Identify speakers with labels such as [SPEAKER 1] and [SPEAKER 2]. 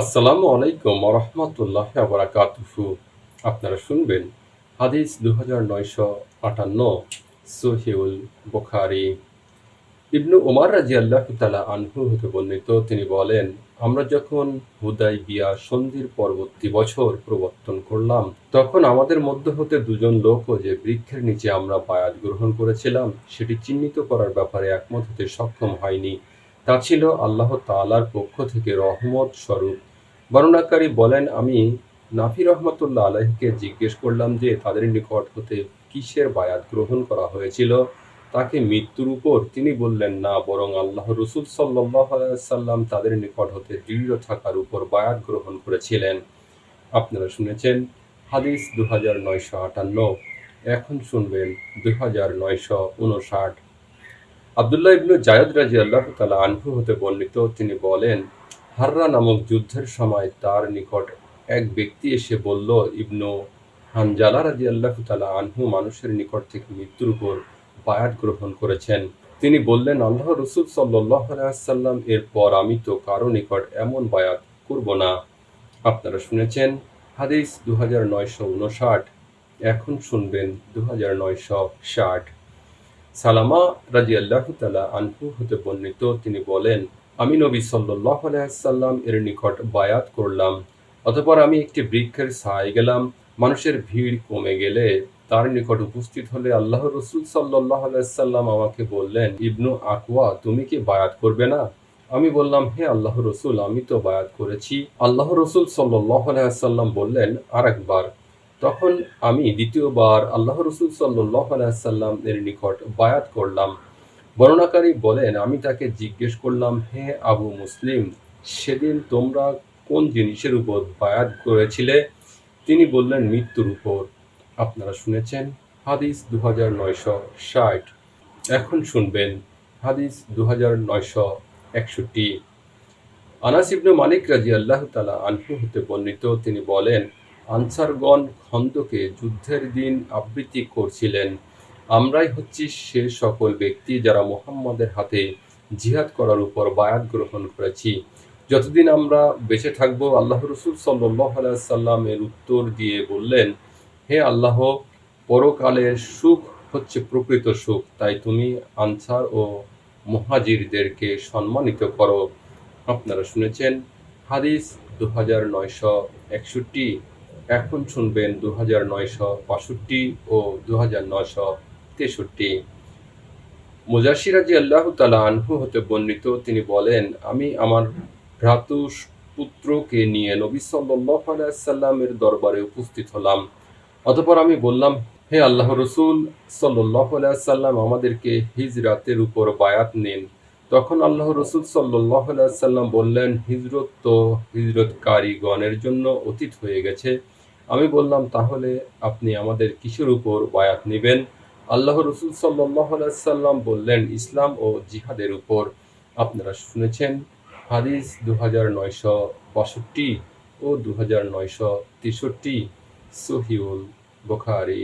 [SPEAKER 1] আসসালামু আলাইকুম রহমতুল্লাহ বারাকাতুহু আপনারা শুনবেন হাদিস দু হাজার নয়শো আটান্ন সহিউল বুখারি। ইবনু উমার রাজি আল্লাহ তালা আনহু হতে বর্ণিত, তিনি বলেন, আমরা যখন হুদাই বিয়া সন্ধির পরবর্তী বছর প্রবর্তন করলাম, তখন আমাদের মধ্য হতে দুজন লোকও যে বৃক্ষের নিচে আমরা বায়াত গ্রহণ করেছিলাম, সেটি চিহ্নিত করার ব্যাপারে একমত হতে সক্ষম হয়নি। তা ছিল আল্লাহ তালার পক্ষ থেকে রহমত স্বরূপ। বর্ণনাকারী বলেন, আমি নাফি রহমতুল্লাহ আলাহিকে জিজ্ঞেস করলাম যে, তাদের নিকট হতে কিসের বায়াত গ্রহণ করা হয়েছিল? তাকে মৃত্যুর উপর তিনি বললেন, না, বরং আল্লাহ রসুল সাল্লাম তাদের নিকট হতে দৃঢ় থাকার উপর বায়াত গ্রহণ করেছিলেন। আপনারা শুনেছেন হাদিস দু হাজার নয়শো আটান্ন। এখন শুনবেন দু হাজার নয়শো উনষাট। আবদুল্লাহ ইবনু জায়দ রাজি আল্লাহ তালা আনহু হতে বর্ণিত, তিনি বলেন, হাররা নামক যুদ্ধের সময় তার নিকট এক ব্যক্তি এসে বলল, ইবনু হানজালা রাজি আল্লাহ তালা আনহু মানুষের নিকট থেকে মৃত্যুর উপর বায়াত গ্রহণ করেছেন। তিনি বললেন, আল্লাহ রসুল সাল্লাহ আলাইসাল্লাম এরপর আমি তো কারও নিকট এমন বায়াত করব না। আপনারা শুনেছেন হাদিস দু হাজার নয়শো উনষাট। এখন শুনবেন দু হাজার নয়শো ষাট। সালামা রাজি আল্লাহ তালা আনহু হতে বর্ণিত, তিনি বলেন, আমি নবী সাল্লাহ আলাইসাল্লাম এর নিকট বায়াত করলাম, অতপর আমি একটি বৃক্ষের ছায় গেলাম। মানুষের ভিড় কমে গেলে তার নিকট উপস্থিত হলে আল্লাহ রসুল সাল্লাহ আলাইসাল্লাম আমাকে বললেন, ইবনু আকুয়া তুমি কি বায়াত করবে না? আমি বললাম, হে আল্লাহ রসুল, আমি তো বায়াত করেছি। আল্লাহ রসুল সাল্লাহ আলাইসাল্লাম বললেন আর একবার তখন আমি দ্বিতীয়বার আল্লাহ রসুল সাল্লাহ আলাইসাল্লাম এর নিকট বায়াত করলাম। বর্ণনাকারী বলেন, আমি তাকে জিজ্ঞেস করলাম, হে আবু মুসলিম, সেদিন তোমরা কোন জিনিসের উপর বায়াত করেছিলে? তিনি বললেন, মৃত্যুর উপর। আপনারা শুনেছেন হাদিস দু হাজার নয়শো ষাট। এখন শুনবেন হাদিস দু হাজার নয়শো একষট্টি। আনাস মালিক রাজি আল্লাহ তালা আনহু হতে বর্ণিত, তিনি বলেন আনসারগণ খন্দকে যুদ্ধের দিন আবৃত্তি করছিলেন। আমরাই হচ্ছি সে সকল ব্যক্তি যারা মোহাম্মদের হাতে জিহাদ করার উপর বায়াত গ্রহণ করেছি। যতদিন আমরা বেঁচে থাকব, আল্লাহ রসুল সাল্লাহ সাল্লামের উত্তর দিয়ে বললেন, হে আল্লাহ পরকালের সুখ হচ্ছে প্রকৃত সুখ। তাই তুমি আনসার ও মহাজিরদেরকে সম্মানিত করো। আপনারা শুনেছেন হাদিস দু হাজার নয়শো একষট্টি। এখন শুনবেন দু হাজার নয়শো বাষট্টি ও দু হাজার নয়শো তেষট্টি। মুজাসিরাজি আল্লাহ তালা আনহু হতে বর্ণিত, তিনি বলেন, আমি আমার ভ্রাতু পুত্রকে নিয়ে নবী সাল্লাহ আলাইসাল্লামের দরবারে উপস্থিত হলাম। অতপর আমি বললাম, হে আল্লাহ রসুল সাল্লাহ আলাইসাল্লাম আমাদেরকে হিজরাতের উপর বায়াত নিন। তখন আল্লাহ রসুল আলাইসাল্লাম বললেন, হিজরত তো হিজরতকারীগণের জন্য অতীত হয়ে গেছে। আমি বললাম, তাহলে আপনি আমাদের কিসের উপর বায়াত নেবেন? আল্লাহ রসুল আলাইসাল্লাম বললেন, ইসলাম ও জিহাদের উপর। আপনারা শুনেছেন হাদিস দু হাজার নয়শো বাষট্টি ও দু হাজার নয়শো তেষট্টি সহিউল বুখারি।